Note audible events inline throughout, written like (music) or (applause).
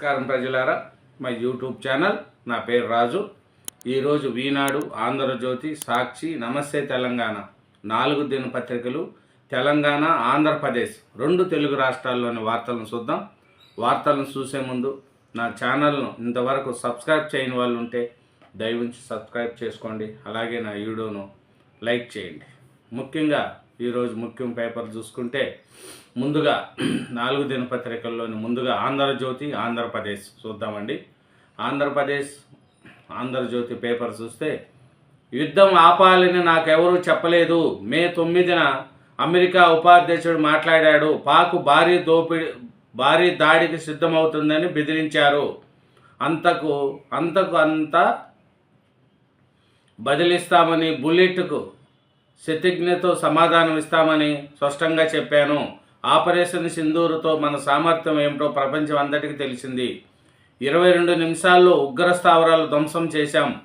నమస్కారం ప్రజలారా. మా యూట్యూబ్ ఛానల్ నా పేరు రాజు. ఈరోజు వీనాడు ఆంధ్రజ్యోతి సాక్షి నమస్తే తెలంగాణ. నాలుగు దినపత్రికలు తెలంగాణ ఆంధ్రప్రదేశ్ రెండు తెలుగు రాష్ట్రాల్లోని వార్తలను చూద్దాం. వార్తలను చూసే ముందు నా ఛానల్ను ఇంతవరకు సబ్స్క్రైబ్ చేయని వాళ్ళు ఉంటే దయవుంచి సబ్స్క్రైబ్ చేసుకోండి. అలాగే నా వీడియోను లైక్ చేయండి. ముఖ్యంగా ఈరోజు ముఖ్యం పేపర్ చూసుకుంటే ముందుగా (clears throat) నాలుగు దినపత్రికల్లోని ముందుగా ఆంధ్రజ్యోతి ఆంధ్రప్రదేశ్ చూద్దామండి. ఆంధ్రప్రదేశ్ ఆంధ్రజ్యోతి పేపర్ చూస్తే యుద్ధం ఆపాలని నాకెవరూ చెప్పలేదు. మే తొమ్మిదిన అమెరికా ఉపాధ్యక్షుడు మాట్లాడాడు. పాకు భారీ దోపిడి భారీ దాడికి సిద్ధమవుతుందని బెదిరించారు. అంతకు అంతకు అంత బదిలిస్తామని బుల్లెట్కు శతిజ్ఞతో సమాధానం ఇస్తామని స్పష్టంగా చెప్పాను. ఆపరేషన్ సింధూరుతో మన సామర్థ్యం ఏమిటో ప్రపంచం అందరికీ తెలిసింది. ఇరవై రెండు నిమిషాల్లో ఉగ్ర స్థావరాలు ధ్వంసం చేశాం.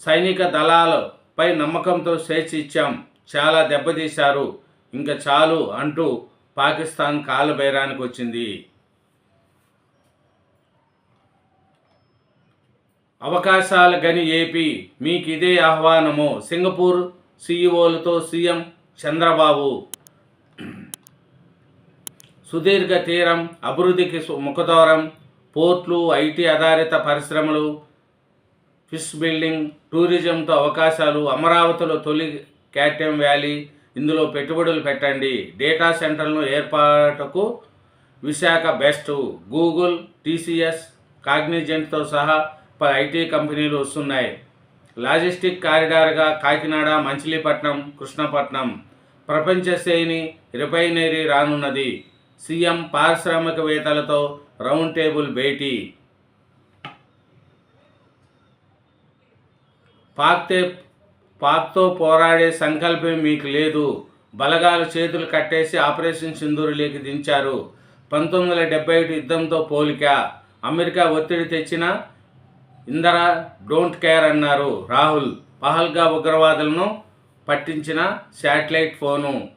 సైనిక దళాలపై నమ్మకంతో స్వేచ్ఛ ఇచ్చాం. చాలా దెబ్బతీశారు. ఇంకా చాలు అంటూ పాకిస్తాన్ కాలు బైరానికి వచ్చింది. అవకాశాల గని ఏపీ మీకు ఇదే ఆహ్వానము. సింగపూర్ సీఈఓలతో సీఎం చంద్రబాబు. సుదీర్ఘ తీరం అభివృద్ధికి ముఖదూరం పోర్ట్లు ఐటీ ఆధారిత పరిశ్రమలు ఫిష్ బిల్డింగ్ టూరిజంతో అవకాశాలు అమరావతిలో తొలి క్యాటమ్ వ్యాలీ ఇందులో పెట్టుబడులు పెట్టండి. డేటా సెంటర్లను ఏర్పాటుకు విశాఖ బెస్ట్. గూగుల్ టీసీఎస్ కాగ్నిజెంట్తో సహా పలు ఐటీ కంపెనీలు వస్తున్నాయి. లాజిస్టిక్ కారిడార్గా కాకినాడ మచిలీపట్నం కృష్ణపట్నం ప్రపంచ శ్రేణి రిఫైనరీ రానున్నది. సీఎం పారిశ్రామికవేత్తలతో రౌండ్ టేబుల్ భేటీ. పాక్తే పాక్తో పోరాడే సంకల్పం మీకు లేదు. బలగాలు చేతులు కట్టేసి ఆపరేషన్ సింధూరులోకి దించారు. పంతొమ్మిది వందల డెబ్బై ఒకటి యుద్ధంతో పోలిక. అమెరికా ఒత్తిడి తెచ్చిన ఇందరా డోంట్ కేర్ అన్నారు రాహుల్. పహల్గా ఉగ్రవాదులను పట్టించిన శాటిలైట్ ఫోను.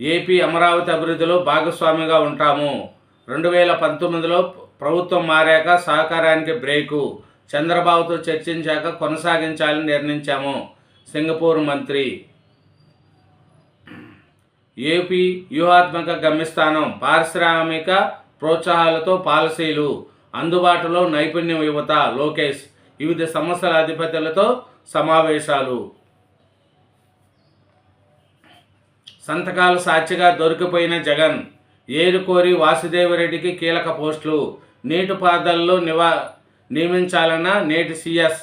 ఏపీ అమరావతి అభివృద్ధిలో భాగస్వామిగా ఉంటాము. రెండు వేల పంతొమ్మిదిలో ప్రభుత్వం మారాక సహకారానికి బ్రేకు. చంద్రబాబుతో చర్చించాక కొనసాగించాలని నిర్ణయించాము. సింగపూర్ మంత్రి. ఏపీ వ్యూహాత్మక గమ్యస్థానం పారిశ్రామిక ప్రోత్సాహాలతో పాలసీలు అందుబాటులో నైపుణ్యం యువత లోకేష్. వివిధ సంస్థల అధిపతులతో సమావేశాలు. సంతకాలు సాక్షిగా దొరికిపోయిన జగన్ ఏరుకోరి వాసుదేవరెడ్డికి కీలక పోస్టులు. నీటిపారుదలలో నివా నియమించాలన్న నేటి సీఎస్.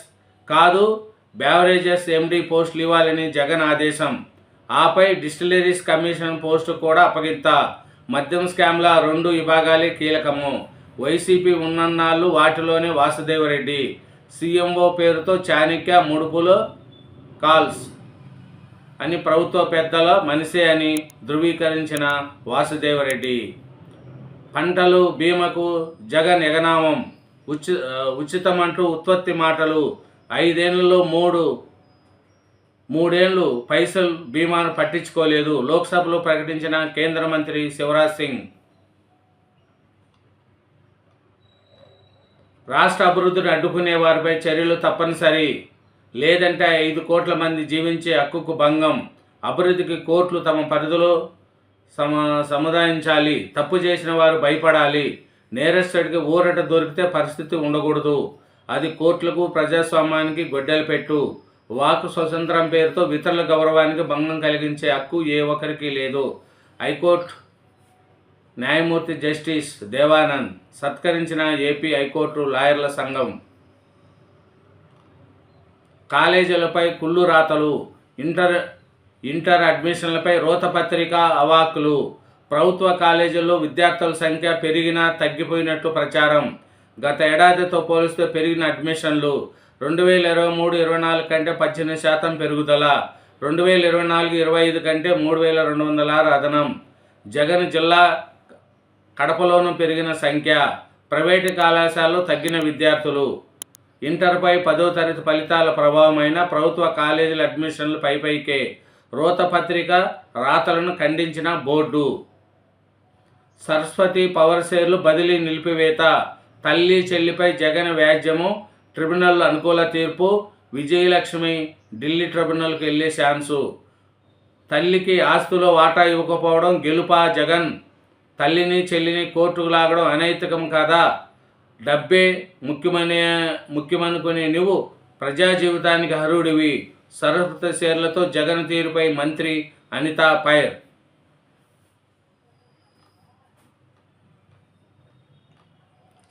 కాదు బ్యావరేజెస్ ఎండి పోస్టులు ఇవ్వాలని జగన్ ఆదేశం. ఆపై డిస్టిలరీస్ కమిషన్ పోస్టు కూడా అప్పగిత్త మద్యం స్కామ్ల రెండు విభాగాలే కీలకము. వైసీపీ ఉన్నన్నాళ్ళు వాటిలోనే వాసుదేవరెడ్డి. సీఎంఓ పేరుతో చాణక్య ముడుపులు కాల్స్. అని ప్రభుత్వ పెద్దల మనిషే అని ధృవీకరించిన వాసుదేవరెడ్డి. పంటలు బీమకు జగన్ ఎగనామం ఉచి ఉచితమంటూ ఉత్పత్తి మాటలు. ఐదేళ్ళలో మూడు మూడేళ్ళు పైసలు బీమాను పట్టించుకోలేదు. లోక్సభలో ప్రకటించిన కేంద్ర మంత్రి శివరాజ్ సింగ్. రాష్ట్ర అభివృద్ధిని అడ్డుకునే వారిపై చర్యలు తప్పనిసరి. లేదంటే ఐదు కోట్ల మంది జీవించే హక్కుకు భంగం. అభివృద్ధికి కోర్టులు తమ పరిధిలో సమ సముదాయించాలి. తప్పు చేసిన వారు భయపడాలి. నేరస్తుడికి ఊరట దొరికితే పరిస్థితి ఉండకూడదు. అది కోర్టులకు ప్రజాస్వామ్యానికి గొడ్డలు పెట్టు. వాకు స్వతంత్రం పేరుతో ఇతరుల గౌరవానికి భంగం కలిగించే హక్కు ఏ ఒక్కరికి లేదు. హైకోర్టు న్యాయమూర్తి జస్టిస్ దేవానంద్ సత్కరించిన ఏపీ హైకోర్టు లాయర్ల సంఘం కాలేజీలపై కుళ్ళు రాతలు ఇంటర్ ఇంటర్ అడ్మిషన్లపై రోతపత్రిక అవాకులు ప్రభుత్వ కాలేజీల్లో విద్యార్థుల సంఖ్య పెరిగినా తగ్గిపోయినట్టు ప్రచారం. గత ఏడాదితో పోలిస్తే పెరిగిన అడ్మిషన్లు రెండు వేల ఇరవై మూడు ఇరవై నాలుగు కంటే పద్దెనిమిది శాతం పెరుగుదల రెండు వేల ఇరవై నాలుగు ఇరవై ఐదు కంటే మూడు వేల రెండు వందల ఆరు అదనం. జగన్ జిల్లా కడపలోనూ పెరిగిన సంఖ్య ప్రైవేటు కళాశాలలో తగ్గిన విద్యార్థులు. ఇంటర్పై పదో తరగతి ఫలితాల ప్రభావమైన ప్రభుత్వ కాలేజీల అడ్మిషన్లు పైపైకే రోతపత్రిక రాతలను ఖండించిన బోర్డు. సరస్వతి పవర్ షేర్లు బదిలీ నిలిపివేత. తల్లి చెల్లిపై జగన్ వ్యాజ్యము ట్రిబ్యునల్ అనుకూల తీర్పు విజయలక్ష్మి ఢిల్లీ ట్రిబ్యునల్కి వెళ్ళే ఛాన్సు. తల్లికి ఆస్తులో వాటా ఇవ్వకపోవడం గెలుపా జగన్. తల్లిని చెల్లిని కోర్టుకు లాగడం అనైతికం కాదా? డబ్బే ముఖ్యమనే ముఖ్యమనుకునే నువ్వు ప్రజా జీవితానికి అర్హుడివి. సరస్వత షేర్లతో జగన్ తీరుపై మంత్రి అనితా పైర్.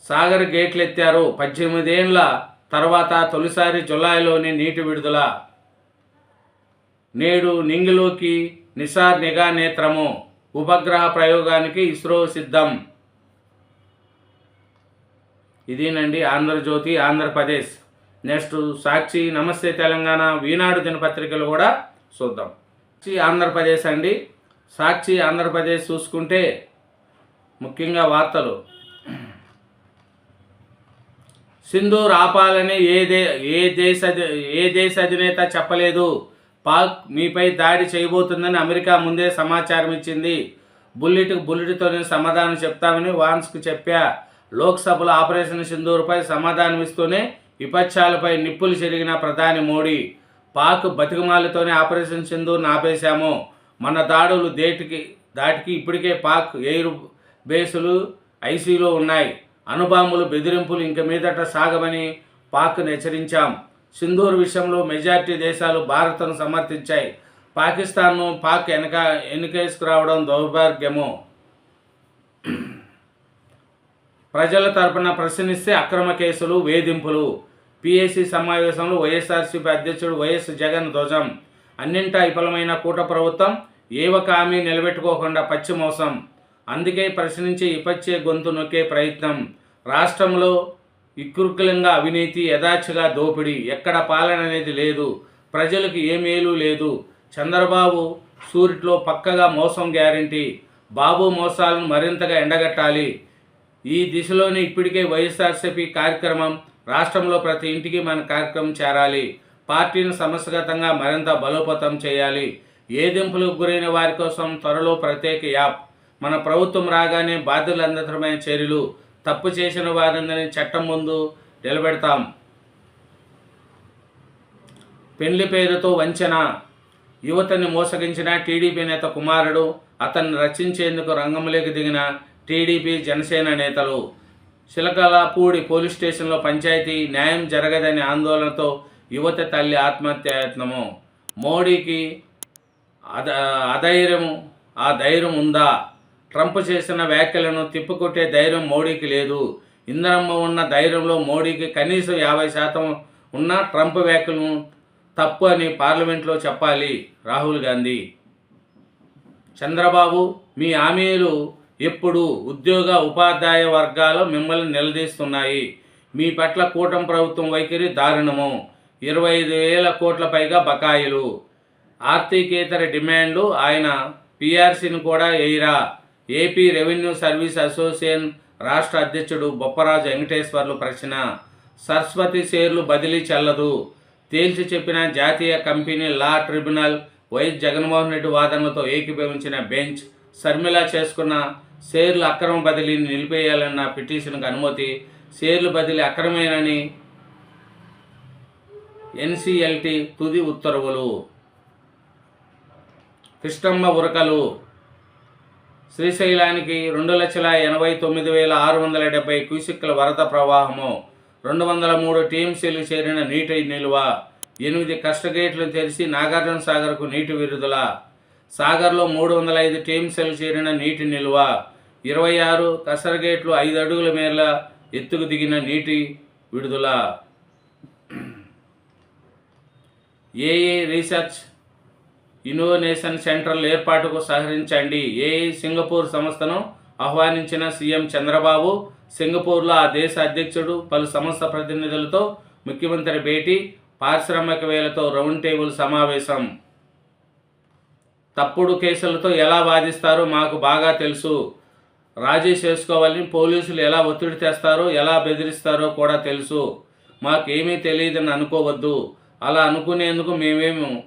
సాగర్ గేట్లెత్తారు. పద్దెనిమిదేండ్ల తర్వాత తొలిసారి జులైలోని నీటి విడుదల. నేడు నింగిలోకి నిసార్ నిఘా నేత్రము. ఉపగ్రహ ప్రయోగానికి ఇస్రో సిద్ధం. ఇదేనండి ఆంధ్రజ్యోతి ఆంధ్రప్రదేశ్. నెక్స్ట్ సాక్షి నమస్తే తెలంగాణ ఈనాడు దినపత్రికలు కూడా చూద్దాం. సాక్షి ఆంధ్రప్రదేశ్ అండి. సాక్షి ఆంధ్రప్రదేశ్ చూసుకుంటే ముఖ్యంగా వార్తలు. సింధూర్ ఆపాలని ఏ దే ఏ దేశ ఏ దేశ అధినేత చెప్పలేదు. పాక్ మీపై దాడి చేయబోతుందని అమెరికా ముందే సమాచారం ఇచ్చింది. బుల్లెట్ బుల్లెట్తోనే సమాధానం చెప్తామని వాన్స్కు చెప్పా. లోక్సభలో ఆపరేషన్ సింధూర్పై సమాధానం ఇస్తూనే విపక్షాలపై నిప్పులు చెరిగిన ప్రధాని మోడీ పాక్ బతికమాలతోనే ఆపరేషన్ సింధూర్ను ఆపేశాము మన దాడులు దేటికి దాటికి ఇప్పటికే పాక్ ఎయిర్ బేసులు ఐసీలో ఉన్నాయి. అనుబాంబులు బెదిరింపులు ఇంక మీదట సాగమని పాక్ను హెచ్చరించాం. సింధూర్ విషయంలో మెజార్టీ దేశాలు భారత్ను సమర్థించాయి. పాకిస్తాన్ను పాక్ వెనక ఎన్నికేసుకురావడం దౌర్భాగ్యము. ప్రజల తరపున ప్రశ్నిస్తే అక్రమ కేసులు వేధింపులు. పిఎస్సీ సమావేశంలో వైఎస్ఆర్సీపీ అధ్యక్షుడు వైఎస్ జగన్ ధ్వజం. అన్నింటా విఫలమైన కూట ప్రభుత్వం ఏ హామీ నిలబెట్టుకోకుండా పచ్చి మోసం. అందుకే ప్రశ్నించి ఇపచ్చే గొంతు నొక్కే ప్రయత్నం. రాష్ట్రంలో వికృకులంగా అవినీతి యథాచిగా దోపిడీ. ఎక్కడ పాలన అనేది లేదు. ప్రజలకు ఏ మేలు లేదు. చంద్రబాబు సూరిట్లో పక్కగా మోసం గ్యారంటీ. బాబు మోసాలను మరింతగా ఎండగట్టాలి. ఈ దిశలోనే ఇప్పటికే వైఎస్ఆర్సీపీ కార్యక్రమం రాష్ట్రంలో ప్రతి ఇంటికి మన కార్యక్రమం చేరాలి. పార్టీని సమస్యగతంగా మరింత బలోపతం చేయాలి. ఏదింపులకు గురైన వారి కోసం త్వరలో ప్రత్యేక యాప్. మన ప్రభుత్వం రాగానే బాధ్యులందరమైన చర్యలు తప్పు చేసిన వారందరినీ చట్టం ముందు నిలబెడతాం. పెళ్ళి పేరుతో వంచన. యువతని మోసగించిన టీడీపీ నేత కుమారుడు అతన్ని రక్షించేందుకు రంగంలోకి దిగిన టీడీపీ జనసేన నేతలు శిలకలాపూడి పోలీస్ స్టేషన్లో పంచాయతీ న్యాయం జరగదని ఆందోళనతో యువత తల్లి ఆత్మహత్యాయత్నము. మోడీకి అద అధైర్యం ఆ ధైర్యం ఉందా? ట్రంప్ చేసిన వ్యాఖ్యలను తిప్పుకొట్టే ధైర్యం మోడీకి లేదు. ఇందరమ్మ ఉన్న ధైర్యంలో మోడీకి కనీసం యాభై శాతం ఉన్న ట్రంప్ వ్యాఖ్యలను తప్పు అని పార్లమెంట్లో చెప్పాలి రాహుల్ గాంధీ. చంద్రబాబు మీ హామీలు ఎప్పుడు ఉద్యోగ ఉపాధ్యాయ వర్గాలు మిమ్మల్ని నిలదీస్తున్నాయి. మీ పట్ల కూటమి ప్రభుత్వం వైఖరి దారుణము. ఇరవై ఐదు వేల కోట్ల పైగా బకాయిలు. ఆర్థికేతర డిమాండ్లు ఆయన పిఆర్సీని కూడా ఎయిరా ఏపీ రెవెన్యూ సర్వీస్ అసోసియేషన్ రాష్ట్ర అధ్యక్షుడు బొప్పరాజు వెంకటేశ్వర్లు ప్రశ్న. సరస్వతి షేర్లు బదిలీ చెల్లదు. తేల్చి చెప్పిన జాతీయ company law tribunal YS Jaganmohan Reddy వాదనలతో ఏకీభవించిన బెంచ్. శర్మిల చేసుకున్న షేర్లు అక్రమ బదిలీని నిలిపేయాలన్న పిటిషన్కు అనుమతి షేర్లు బదిలీ అక్రమేనని ఎన్సిఎల్టి తుది ఉత్తర్వులు. కృష్ణమ్మ ఉరకలు. శ్రీశైలానికి రెండు లక్షల ఎనభై తొమ్మిది వేల ఆరు వందల డెబ్బై క్యూసిక్ల వరద ప్రవాహము రెండు వందల మూడు టీఎంసీలు చేరిన నీటి నిల్వ ఎనిమిది కష్టగేట్లు తెరిచి నాగార్జున సాగర్కు నీటి విడుదల సాగర్లో మూడు వందల ఐదు టీఎంసీలు చేరిన నీటి నిల్వ ఇరవై ఆరు కసరగేట్లు ఐదు అడుగుల మేర ఎత్తుకు దిగిన నీటి విడుదల. ఏఏ రీసెర్చ్ ఇన్నోవేషన్ సెంటర్ల ఏర్పాటుకు సహకరించండి. ఏఐ సింగపూర్ సంస్థను ఆహ్వానించిన సీఎం చంద్రబాబు సింగపూర్లో ఆ దేశ అధ్యక్షుడు పలు సంస్థ ప్రతినిధులతో ముఖ్యమంత్రి భేటీ పారిశ్రామికవేలతో రౌండ్ టేబుల్ సమావేశం. తప్పుడు కేసులతో ఎలా వాదిస్తారో మాకు బాగా తెలుసు. రాజీ చేసుకోవాలని పోలీసులు ఎలా ఒత్తిడి తెస్తారో ఎలా బెదిరిస్తారో కూడా తెలుసు. మాకేమీ తెలియదని అనుకోవద్దు. అలా అనుకునేందుకు మేమేము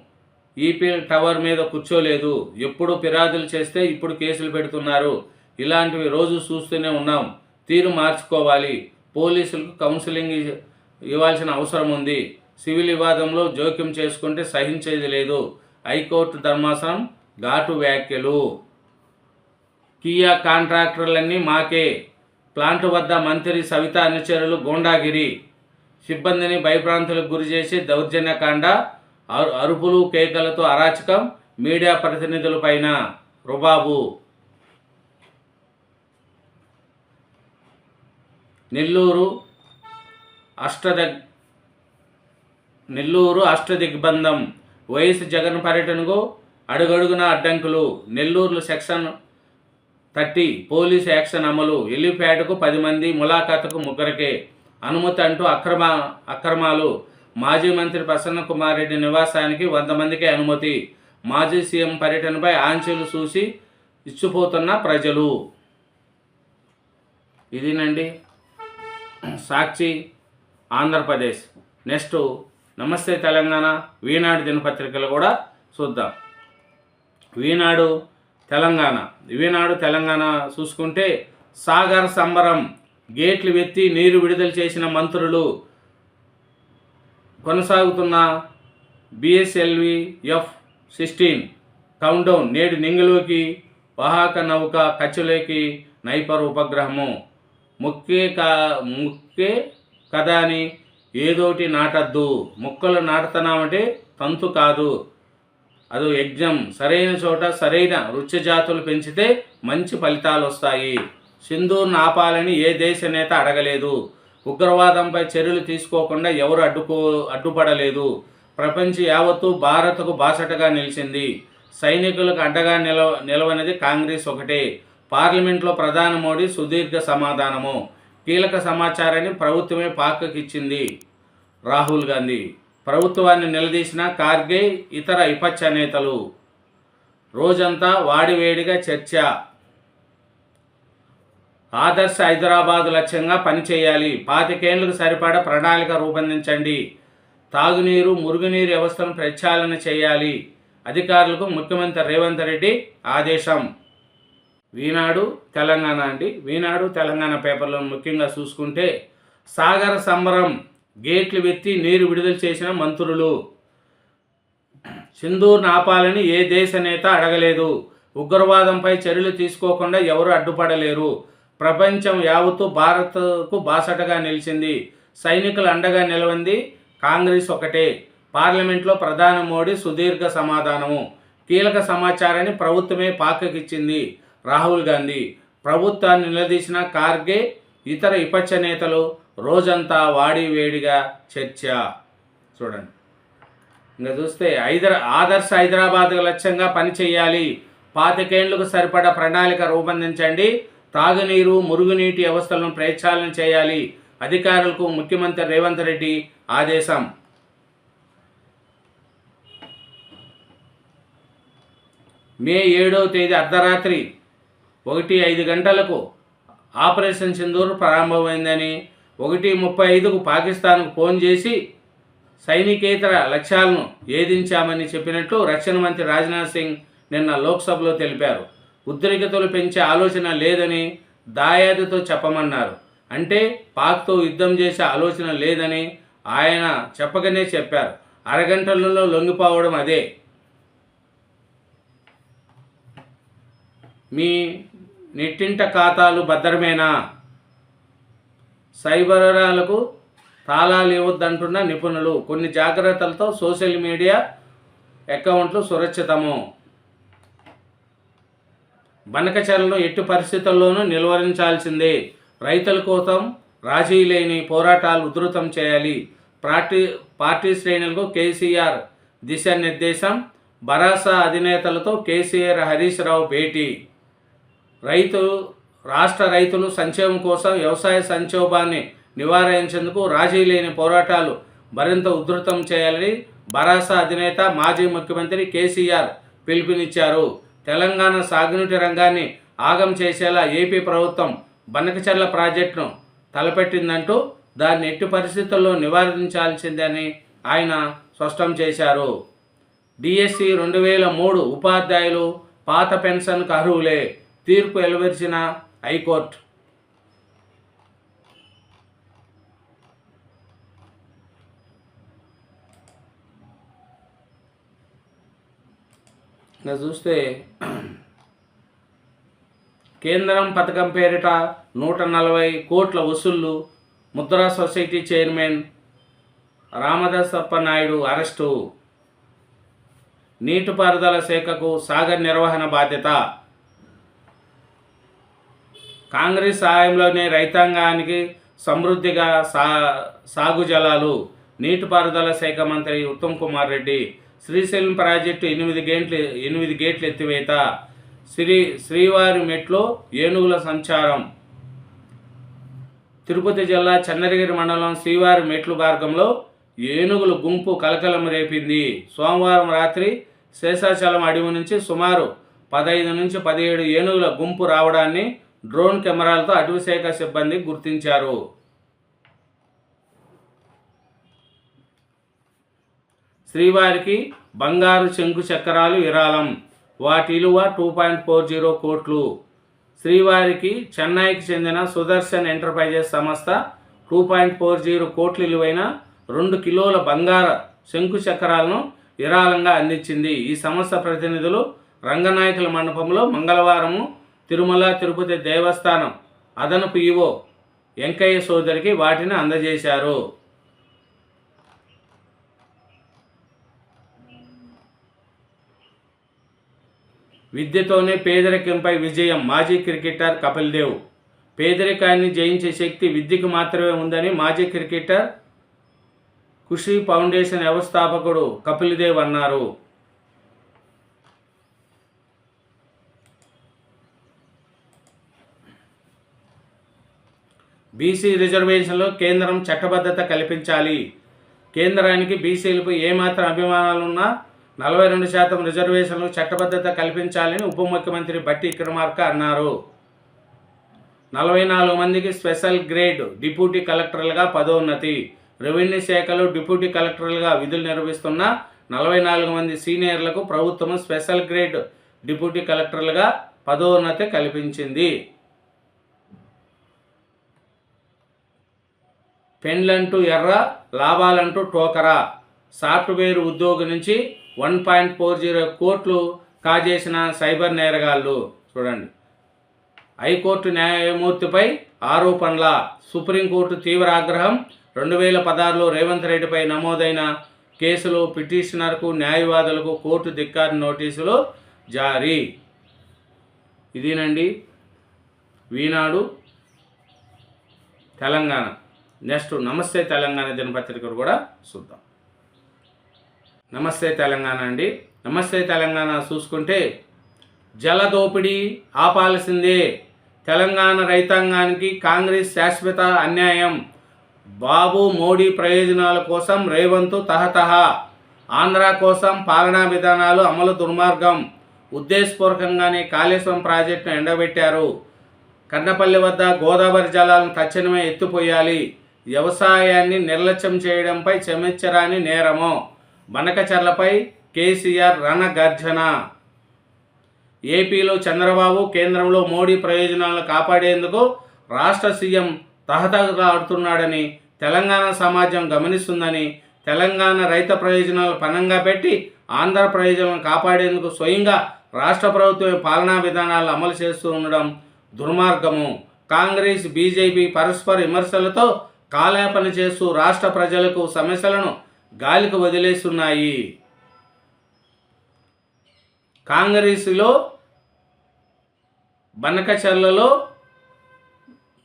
ఈపీఎల్ టవర్ మీద కూర్చోలేదు. ఎప్పుడు ఫిర్యాదులు చేస్తే ఇప్పుడు కేసులు పెడుతున్నారు. ఇలాంటివి రోజు చూస్తూనే ఉన్నాం. తీరు మార్చుకోవాలి. పోలీసులకు కౌన్సిలింగ్ ఇవ్వాల్సిన అవసరం ఉంది. సివిల్ వివాదంలో జోక్యం చేసుకుంటే సహించేది లేదు. హైకోర్టు ధర్మాసనం ఘాటు వ్యాఖ్యలు. కియా కాంట్రాక్టర్లన్నీ మాకే. ప్లాంట్ వద్ద మంత్రి సవిత అనుచరులు గోండాగిరి. సిబ్బందిని భయభ్రాంతులకు గురి చేసి దౌర్జన్యకాండ అరు- అరుపులు కేకలతో అరాచకం మీడియా ప్రతినిధులపైన రుబాబు. నెల్లూరు అష్టదగ్ నెల్లూరు అష్టదిగ్బంధం. వైఎస్ జగన్ పర్యటనకు అడుగడుగున అడ్డంకులు. Nellore section thirty police action అమలు. ఎలిప్యాడ్కు పది మంది ములాఖాతుకు ముగ్గురికే అనుమతి అంటూ అక్రమ అక్రమాలు. మాజీ మంత్రి ప్రసన్న కుమార్ రెడ్డి నివాసానికి వంద మందికి అనుమతి. మాజీ సీఎం పర్యటనపై ఆంక్షలు చూసి ఇచ్చిపోతున్న ప్రజలు. ఇదేనండి. సాక్షి ఆంధ్రప్రదేశ్. నెక్స్ట్ నమస్తే తెలంగాణ. వీనాడు దినపత్రికలు కూడా చూద్దాం. వీనాడు తెలంగాణ. ఈనాడు తెలంగాణ చూసుకుంటే సాగర్ సంబరం గేట్లు వెత్తి నీరు విడుదల చేసిన మంత్రులు కొనసాగుతున్న బిఎస్ఎల్వి ఎఫ్ సిక్స్టీన్ కౌంటౌన్ నేడు నింగిలోకి వాహక నౌక కచ్చులోకి నైపర్ ఉపగ్రహము. ముక్కే కా ముక్కే కదా అని ఏదోటి నాటద్దు. మొక్కలు నాటుతున్నామంటే తంతు కాదు. అది యజ్ఞం. సరైన చోట సరైన వృక్ష జాతులు పెంచితే మంచి ఫలితాలు వస్తాయి. సింధూర్ను ఆపాలని ఏ దేశ నేత అడగలేదు. ఉగ్రవాదంపై చర్యలు తీసుకోకుండా ఎవరు అడ్డుకో అడ్డుపడలేదు. ప్రపంచ యావత్తు భారత్కు బాసటగా నిలిచింది. సైనికులకు అడ్డగా నిలవ నిలవనిది కాంగ్రెస్ ఒకటే. పార్లమెంట్లో ప్రధాని మోడీ సుదీర్ఘ సమాధానము. కీలక సమాచారాన్ని ప్రభుత్వమే పాకకిచ్చింది. రాహుల్ గాంధీ ప్రభుత్వాన్ని నిలదీసిన కార్గే ఇతర విపక్ష నేతలు. రోజంతా వాడివేడిగా చర్చ. ఆదర్శ హైదరాబాద్ లక్ష్యంగా పనిచేయాలి. పాతికేళ్ళకు సరిపడా ప్రణాళిక రూపొందించండి. తాగునీరు మురుగునీరు వ్యవస్థను ప్రక్షాళన చేయాలి. అధికారులకు ముఖ్యమంత్రి రేవంత్ రెడ్డి ఆదేశం. వీనాడు తెలంగాణ అండి. వీనాడు తెలంగాణ పేపర్లో ముఖ్యంగా చూసుకుంటే సాగర సంబరం గేట్లు వెత్తి నీరు విడుదల చేసిన మంత్రులు. సింధూర్ను ఆపాలని ఏ దేశ నేత అడగలేదు. ఉగ్రవాదంపై చర్యలు తీసుకోకుండా ఎవరు అడ్డుపడలేరు. ప్రపంచం యావత్తు భారత్కు బాసటగా నిలిచింది. సైనికులు అండగా నిలవంది కాంగ్రెస్ ఒకటే. పార్లమెంట్లో ప్రధాని మోడీ సుదీర్ఘ సమాధానము. కీలక సమాచారాన్ని ప్రభుత్వమే పాకకిచ్చింది రాహుల్ గాంధీ. ప్రభుత్వాన్ని నిలదీసిన కార్గే ఇతర విపక్ష నేతలు రోజంతా వాడి వేడిగా చర్చ. చూడండి. ఇంకా చూస్తే హైదరా ఆదర్శ హైదరాబాద్ లక్ష్యంగా పనిచేయాలి పాతికేండ్లకు సరిపడా ప్రణాళిక రూపొందించండి. తాగునీరు మురుగునీటి వ్యవస్థలను ప్రక్షాళన చేయాలి. అధికారులకు ముఖ్యమంత్రి రేవంత్ రెడ్డి ఆదేశం. మే ఏడవ తేదీ అర్ధరాత్రి ఒకటి ఐదు గంటలకు ఆపరేషన్ సింధూర్ ప్రారంభమైందని ఒకటి ముప్పై ఐదుకు పాకిస్తాన్కు ఫోన్ చేసి సైనికేతర లక్ష్యాలను ఏదించామని చెప్పినట్లు రక్షణ మంత్రి రాజ్నాథ్ సింగ్ నిన్న లోక్సభలో తెలిపారు. ఉద్రిక్తతలు పెంచే ఆలోచన లేదని దాయాదితో చెప్పమన్నారు. అంటే పాక్తో యుద్ధం చేసే ఆలోచన లేదని ఆయన చెప్పకనే చెప్పారు. అరగంటలలో లొంగిపోవడం అదే. మీ నెట్టింట ఖాతాలు భద్రమేనా? సైబరాలకు తాళాలు ఇవ్వద్దంటున్న నిపుణులు. కొన్ని జాగ్రత్తలతో సోషల్ మీడియా అకౌంట్లు సురక్షితము. బనకచలను ఎట్టి పరిస్థితుల్లోనూ నిలువరించాల్సిందే. రైతుల కోసం రాజీ లేని పోరాటాలు ఉధృతం చేయాలి. పార్టీ పార్టీ శ్రేణులకు కేసీఆర్ దిశానిర్దేశం భరాసా అధినేతలతో కేసీఆర్ హరీష్ రావు భేటీ. రైతులు రాష్ట్ర రైతులు సంక్షేమం కోసం వ్యవసాయ సంక్షోభాన్ని నివారించేందుకు రాజీ లేని పోరాటాలు మరింత ఉధృతం చేయాలని భరాసా అధినేత మాజీ ముఖ్యమంత్రి కేసీఆర్ పిలుపునిచ్చారు. తెలంగాణ సాగునీటి రంగాన్ని ఆగం చేసేలా ఏపీ ప్రభుత్వం బనకచర్ల ప్రాజెక్టును తలపెట్టిందంటూ దాన్ని ఎట్టి పరిస్థితుల్లో నివారించాల్సిందని ఆయన స్పష్టం చేశారు. డిఎస్సి రెండు వేల మూడు ఉపాధ్యాయులు పాత పెన్షన్కు అర్హులే. తీర్పు వెలువరిచిన హైకోర్టు. ఇంకా చూస్తే కేంద్రం పథకం పేరిట నూట నలభై కోట్ల వసూళ్ళు Mudra society chairman Ramadasappa Naidu arrest. నీటిపారుదల శాఖకు సాగర్ నిర్వహణ బాధ్యత. కాంగ్రెస్ సాయంలోనే రైతాంగానికి సమృద్ధిగా సా సాగు జలాలు నీటిపారుదల శాఖ మంత్రి ఉత్తమ్ కుమార్ రెడ్డి శ్రీశైలం ప్రాజెక్టు ఎనిమిది గేట్లు ఎనిమిది గేట్లు ఎత్తివేత శ్రీ శ్రీవారి మెట్లో ఏనుగుల సంచారం. తిరుపతి జిల్లా చంద్రగిరి మండలం శ్రీవారి మెట్లు మార్గంలో ఏనుగుల గుంపు కలకలం రేపింది. సోమవారం రాత్రి శేషాచలం అడవి నుంచి సుమారు పదహైదు నుంచి పదిహేడు ఏనుగుల గుంపు రావడాన్ని డ్రోన్ కెమెరాలతో అటవీశాఖ సిబ్బంది గుర్తించారు. శ్రీవారికి బంగారు శంకు చక్రాలు విరాళం. వాటి విలువ టూ పాయింట్ ఫోర్ జీరో కోట్లు. శ్రీవారికి చెన్నైకి చెందిన సుదర్శన్ ఎంటర్ప్రైజెస్ సంస్థ టూ పాయింట్ ఫోర్ జీరో కోట్ల విలువైన రెండు కిలోల బంగార శంకు చక్రాలను విరాళంగా అందించింది. ఈ సంస్థ ప్రతినిధులు రంగనాయకుల మండపంలో మంగళవారము తిరుమల తిరుపతి దేవస్థానం అదనపు ఈవో వెంకయ్య సోదరికి వాటిని అందజేశారు. విద్యతోనే పేదరికంపై విజయం. మాజీ క్రికెటర్ కపిల్ దేవ్. పేదరికాన్ని జయించే శక్తి విద్యకు మాత్రమే ఉందని మాజీ క్రికెటర్ ఖుషి ఫౌండేషన్ వ్యవస్థాపకుడు కపిల్ దేవ్ అన్నారు. బీసీ రిజర్వేషన్లో కేంద్రం చట్టబద్ధత కల్పించాలి. కేంద్రానికి బీసీలకు ఏమాత్రం అభిమానాలున్నా నలభై రెండు శాతం రిజర్వేషన్లు చట్టబద్ధత కల్పించాలని ఉప ముఖ్యమంత్రి బట్టి విక్రమార్క అన్నారు. నలభై నాలుగు మందికి స్పెషల్ గ్రేడ్ డిప్యూటీ కలెక్టర్లుగా పదోన్నతి రెవెన్యూ శాఖలో డిప్యూటీ కలెక్టర్లుగా విధులు నిర్వహిస్తున్న నలభై నాలుగు మంది సీనియర్లకు ప్రభుత్వం స్పెషల్ గ్రేడ్ డిప్యూటీ కలెక్టర్లుగా పదోన్నతి కల్పించింది. పెండ్లంటూ ఎర్ర లాభాలంటూ టోకరా. సాఫ్ట్వేర్ ఉద్యోగి నుంచి వన్ పాయింట్ ఫోర్ జీరో కోట్లు కాజేసిన సైబర్ నేరగాళ్ళు చూడండి. హైకోర్టు న్యాయమూర్తిపై ఆరోపణల సుప్రీంకోర్టు తీవ్ర ఆగ్రహం. రెండు వేల పదహారులో రేవంత్ రెడ్డిపై నమోదైన కేసులో పిటిషనర్కు న్యాయవాదులకు కోర్టు ధిక్కారి నోటీసులు జారీ. ఇదేనండి. ఈనాడు తెలంగాణ. నెక్స్ట్ నమస్తే తెలంగాణ దినపత్రికలు కూడా చూద్దాం. నమస్తే తెలంగాణ అండి. నమస్తే తెలంగాణ చూసుకుంటే జల దోపిడీ ఆపాల్సిందే. తెలంగాణ రైతాంగానికి కాంగ్రెస్ శాశ్వత అన్యాయం. బాబు మోడీ ప్రయోజనాల కోసం రేవంత్ తహతహ. ఆంధ్ర కోసం పాలనా విధానాలు అమలు దుర్మార్గం. ఉద్దేశపూర్వకంగానే కాళేశ్వరం ప్రాజెక్టును ఎండబెట్టారు. కన్నపల్లి వద్ద గోదావరి జలాలను తక్షణమే ఎత్తిపోయాలి. వ్యవసాయాన్ని నిర్లక్ష్యం చేయడంపై చెమెచ్చరాని నేరము. బనకచర్లపై కేసీఆర్ రణగర్జన. ఏపీలో చంద్రబాబు కేంద్రంలో మోడీ ప్రయోజనాలను కాపాడేందుకు రాష్ట్ర సీఎం తహతహలాడుతున్నాడని తెలంగాణ సమాజం గమనిస్తుందని తెలంగాణ రైత ప్రయోజనాలు పనంగా పెట్టి ఆంధ్ర ప్రయోజనాలను కాపాడేందుకు స్వయంగా రాష్ట్ర ప్రభుత్వం పాలనా విధానాలు అమలు చేస్తూ ఉండడం దుర్మార్గము. కాంగ్రెస్ బీజేపీ పరస్పర విమర్శలతో కాలేపన చేస్తూ రాష్ట్ర ప్రజలకు సమస్యలను గాలికి వదిలేస్తున్నాయి. కాంగ్రెస్లో బనకచర్లలో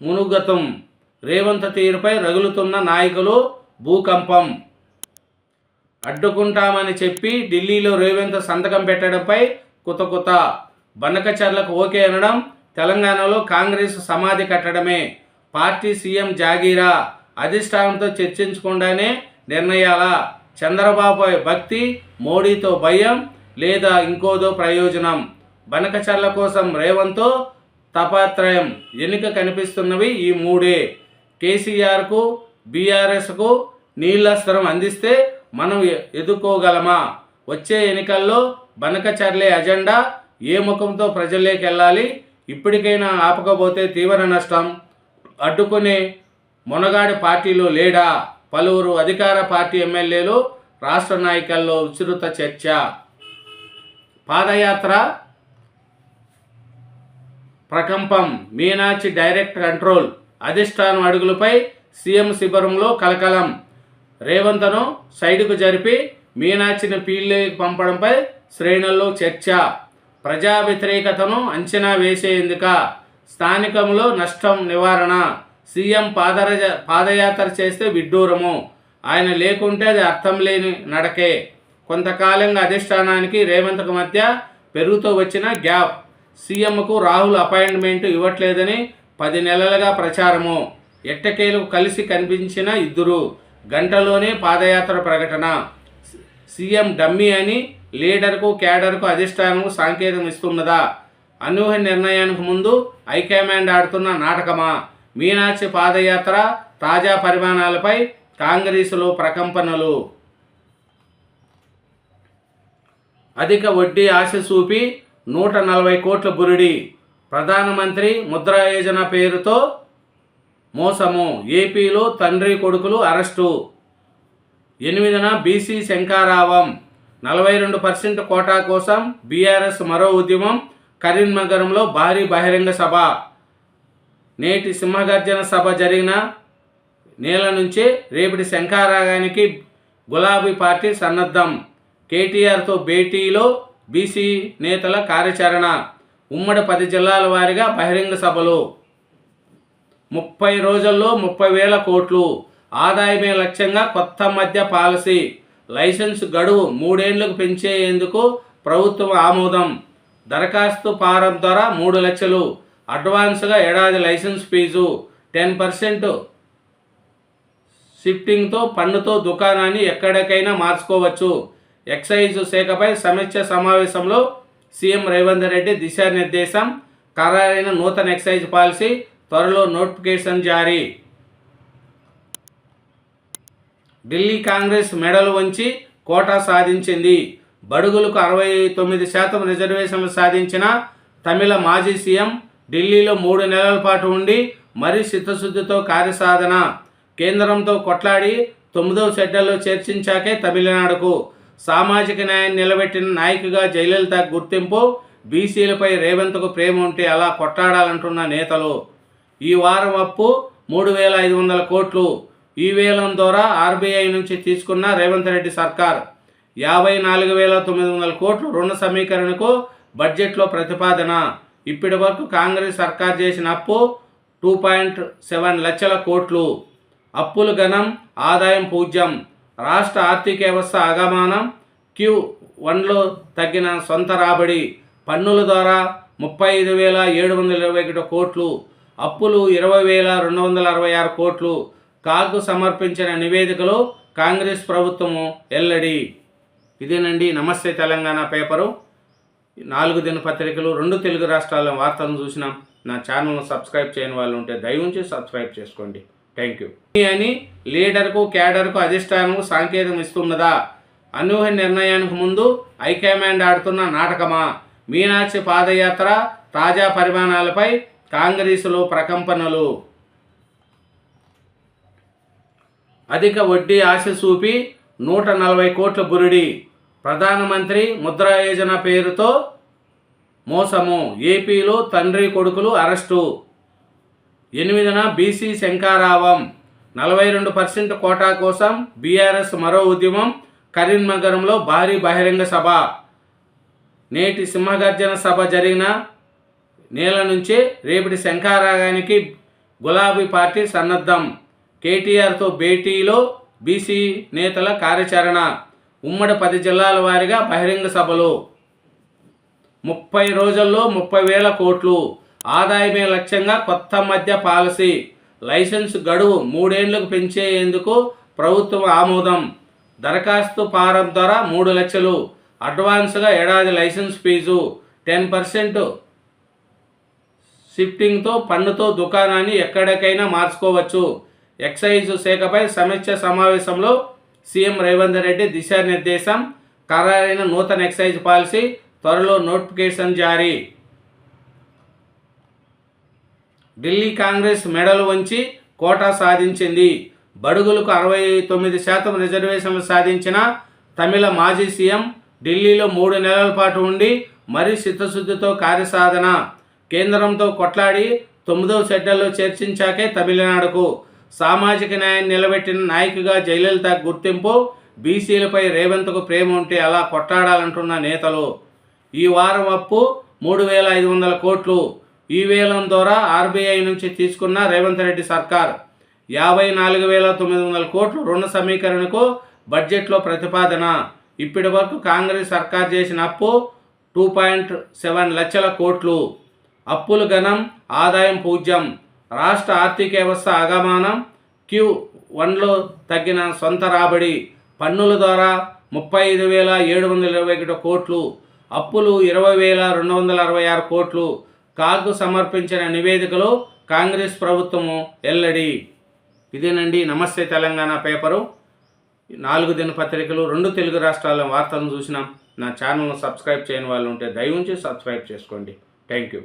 మునుగతం రేవంత్ తీరుపై రగులుతున్న నాయకులు భూకంపం. అడ్డుకుంటామని చెప్పి ఢిల్లీలో రేవంత్ సంతకం పెట్టడంపై కుత కుత బనకచర్లకు ఓకే అనడం తెలంగాణలో కాంగ్రెస్ సమాధి కట్టడమే. పార్టీ సీఎం జాగీరా అధిష్టానంతో చర్చించకుండానే నిర్ణయాల? చంద్రబాబు భక్తి మోడీతో భయం లేదా ఇంకోదో ప్రయోజనం? బనకచర్ల కోసం రేవంతో తపాత్రయం. ఎన్నిక కనిపిస్తున్నవి ఈ మూడే. కేసీఆర్కు బీఆర్ఎస్కు నీళ్ళస్త్రం అందిస్తే మనం ఎ- ఎదుర్కోగలమా? వచ్చే ఎన్నికల్లో బనకచర్లే అజెండా. ఏ ముఖంతో ప్రజల్లోకి వెళ్ళాలి? ఇప్పటికైనా ఆపకపోతే తీవ్ర నష్టం. అడ్డుకునే మునగాడి పార్టీలో లేడా? పలువురు అధికార పార్టీ ఎమ్మెల్యేలు రాష్ట్ర నాయకుల్లో విస్తృత చర్చ. పాదయాత్ర ప్రకంపం మీనాచి డైరెక్ట్ కంట్రోల్ అధిష్టానం అడుగులపై సీఎం శిబిరంలో కలకలం. రేవంత్ను సైడుకు జరిపి మీనాచిని పీళ్ళకి పంపడంపై శ్రేణుల్లో చర్చ. ప్రజా వ్యతిరేకతను అంచనా వేసేందుక స్థానికంలో నష్టం నివారణ. సీఎం పాదరజ పాదయాత్ర చేస్తే విడ్డూరము. ఆయన లేకుంటే అది అర్థం లేని నడకే. కొంతకాలంగా అధిష్టానానికి రేవంత్కు మధ్య పెరుగుతూ వచ్చిన గ్యాప్. సీఎంకు రాహుల్ అపాయింట్మెంట్ ఇవ్వట్లేదని పది నెలలుగా ప్రచారము. ఎట్టకేలకు కలిసి కనిపించిన ఇద్దరు. గంటలోనే పాదయాత్ర ప్రకటన. సీఎం డమ్మీ అని లీడర్కు క్యాడర్కు అధిష్టానము సాంకేతం ఇస్తున్నదా? అనూహ్య నిర్ణయానికి ముందు హైకమాండ్ ఆడుతున్న నాటకమా? మీనాక్షి పాదయాత్ర తాజా పరిమాణాలపై కాంగ్రెసులో ప్రకంపనలు. అధిక వడ్డీ ఆశ చూపి నూట నలభై కోట్ల బురిడి. ప్రధానమంత్రి ముద్రా యోజన పేరుతో మోసము. ఏపీలో తండ్రి కొడుకులు అరెస్టు. ఎనిమిదిన బీసీ శంకారావం. నలభై రెండు పర్సెంట్ కోటా కోసం బీఆర్ఎస్ మరో ఉద్యమం కరీంనగరంలో భారీ బహిరంగ సభ. నేటి సింహగర్జన సభ జరిగిన నేల నుంచి రేపటి శంఖారాగానికి గులాబీ పార్టీ సన్నద్ధం. కేటీఆర్తో భేటీలో బీసీ నేతల కార్యాచరణ. ఉమ్మడి పది జిల్లాల వారీగా బహిరంగ సభలు. ముప్పై రోజుల్లో ముప్పై వేల కోట్లు. ఆదాయమే లక్ష్యంగా కొత్త మధ్య పాలసీ. లైసెన్స్ గడువు మూడేళ్ళకు పెంచేందుకు ప్రభుత్వం ఆమోదం. దరఖాస్తు ఫారం ద్వారా మూడు లక్షలు. అడ్వాన్స్గా ఏడాది లైసెన్స్ ఫీజు టెన్ పర్సెంట్ షిఫ్టింగ్తో పన్నుతో దుకాణాన్ని ఎక్కడికైనా మార్చుకోవచ్చు. ఎక్సైజ్ శాఖపై సమీక్ష సమావేశంలో సీఎం రేవంత్ రెడ్డి దిశానిర్దేశం ఖరారైన నూతన ఎక్సైజ్ పాలసీ త్వరలో నోటిఫికేషన్ జారీ. ఢిల్లీ కాంగ్రెస్ మెడలు వంచి కోటా సాధించింది. బడుగులకు అరవై తొమ్మిది శాతం రిజర్వేషన్లు సాధించిన తమిళ మాజీ సీఎం ఢిల్లీలో మూడు నెలల పాటు ఉండి మరీ చిత్తశుద్ధితో కార్యసాధన. కేంద్రంతో కొట్లాడి తొమ్మిదవ షెడ్యూల్లో చర్చించాకే తమిళనాడుకు. సామాజిక న్యాయం నిలబెట్టిన నాయకుగా జయలలిత గుర్తింపు బీసీలపై రేవంత్కు ప్రేమ ఉంటే అలా కొట్లాడాలంటున్న నేతలు. ఈ వారం అప్పు మూడు వేల ఐదు వందల కోట్లు. ఈ వేలం ద్వారా ఆర్బీఐ నుంచి తీసుకున్న రేవంత్ రెడ్డి సర్కార్. యాభై నాలుగు వేల తొమ్మిది వందల కోట్లు రుణ సమీకరణకు బడ్జెట్లో ప్రతిపాదన. ఇప్పటి వరకు కాంగ్రెస్ సర్కార్ చేసిన అప్పు టూ పాయింట్ సెవెన్ లక్షల కోట్లు. అప్పులు గణం ఆదాయం పూజ్యం. రాష్ట్ర ఆర్థిక వ్యవస్థ అగమానం. క్యూ వన్లో తగ్గిన సొంత రాబడి. పన్నుల ద్వారా ముప్పై ఐదు వేల ఏడు వందల ఇరవై ఒకటి కోట్లు. అప్పులు ఇరవై వేల రెండు వందల అరవై ఆరు కోట్లు. కాగ్ సమర్పించిన నివేదికలో కాంగ్రెస్ ప్రభుత్వము ఎల్లడి. ఇదేనండి నమస్తే తెలంగాణ పేపరు. నాలుగు దినపత్రికలు రెండు తెలుగు రాష్ట్రాల వార్తలను చూసినాం. నా ఛానల్ను సబ్స్క్రైబ్ చేయని వాళ్ళు ఉంటే దయవుంచి సబ్స్క్రైబ్ చేసుకోండి. Thank you. అని లీడర్కు క్యాడర్కు అధిష్టానము సంకేతం ఇస్తున్నదా? అనూహ్య నిర్ణయానికి ముందు హైకమాండ్ ఆడుతున్న నాటకమా? మీనాక్షి పాదయాత్ర తాజా పరిమాణాలపై కాంగ్రెసులో ప్రకంపనలు. అధిక వడ్డీ ఆశ చూపి నూట నలభై కోట్ల బురిడి ప్రధానమంత్రి ముద్రా యోజన పేరుతో మోసము. ఏపీలో తండ్రి కొడుకులు అరెస్టు. ఎనిమిదిన బీసీ శంకారావం. నలభై రెండు పర్సెంట్ కోటా కోసం బీఆర్ఎస్ మరో ఉద్యమం కరీంనగరంలో భారీ బహిరంగ సభ. నేటి సింహగర్జన సభ జరిగిన నేల నుంచే రేపటి శంకారాగానికి గులాబీ పార్టీ సన్నద్ధం. కేటీఆర్తో భేటీలో బీసీ నేతల కార్యాచరణ ఉమ్మడి పది జిల్లాల వారీగా బహిరంగ సభలు. ముప్పై రోజుల్లో ముప్పై వేల కోట్లు. ఆదాయమే లక్ష్యంగా కొత్త మధ్య పాలసీ. లైసెన్స్ గడువు మూడేళ్ళకు పెంచేందుకు ప్రభుత్వం ఆమోదం. దరఖాస్తు ఫారం ద్వారా మూడు లక్షలు. అడ్వాన్స్గా ఏడాది లైసెన్స్ ఫీజు. టెన్ పర్సెంట్ షిఫ్టింగ్తో పన్నుతో దుకాణాన్ని ఎక్కడికైనా మార్చుకోవచ్చు. ఎక్సైజ్ శాఖపై సమీక్ష సమావేశంలో సీఎం రేవంత్ రెడ్డి దిశానిర్దేశం ఖరారైన నూతన ఎక్సైజ్ పాలసీ త్వరలో నోటిఫికేషన్ జారీ. ఢిల్లీ కాంగ్రెస్ మెడలు వంచి కోటా సాధించింది. బడుగులకు అరవై తొమ్మిది శాతం రిజర్వేషన్లు సాధించిన తమిళ మాజీ సీఎం ఢిల్లీలో మూడు నెలల పాటు ఉండి మరీ చిత్తశుద్ధితో కార్యసాధన. కేంద్రంతో కొట్లాడి తొమ్మిదవ షెడ్యూల్లో చర్చించాకే తమిళనాడుకు. సామాజిక న్యాయం నిలబెట్టిన నాయకుగా జయలలిత గుర్తింపు బీసీలపై రేవంత్కు ప్రేమ ఉంటే అలా కొట్టాడాలంటున్న నేతలు. ఈ వారం అప్పు మూడు వేల ఐదు వందల కోట్లు. ఈ వేలం ద్వారా ఆర్బీఐ నుంచి తీసుకున్న రేవంత్ రెడ్డి సర్కార్ యాభై నాలుగు వేల తొమ్మిది వందల కోట్లు రుణ సమీకరణకు బడ్జెట్లో ప్రతిపాదన. ఇప్పటి వరకు కాంగ్రెస్ సర్కార్ చేసిన అప్పు టూ పాయింట్ సెవెన్ లక్షల కోట్లు. అప్పులు గణం ఆదాయం పూజ్యం. రాష్ట్ర ఆర్థిక వ్యవస్థ అగమానం క్యూ వన్లో తగ్గిన సొంత రాబడి. పన్నుల ద్వారా ముప్పై ఐదు వేల ఏడు వందల ఇరవై ఒకటి కోట్లు. అప్పులు ఇరవై వేల రెండు వందల అరవై ఆరు కోట్లు. కాగ్ సమర్పించిన నివేదికలో కాంగ్రెస్ ప్రభుత్వము ఎల్లడి. ఇదేనండి నమస్తే తెలంగాణ పేపరు. నాలుగు దినపత్రికలు రెండు తెలుగు రాష్ట్రాల వార్తలను చూసినాం. నా ఛానల్ను సబ్స్క్రైబ్ చేయని వాళ్ళు ఉంటే దయవుంచి సబ్స్క్రైబ్ చేసుకోండి. Thank you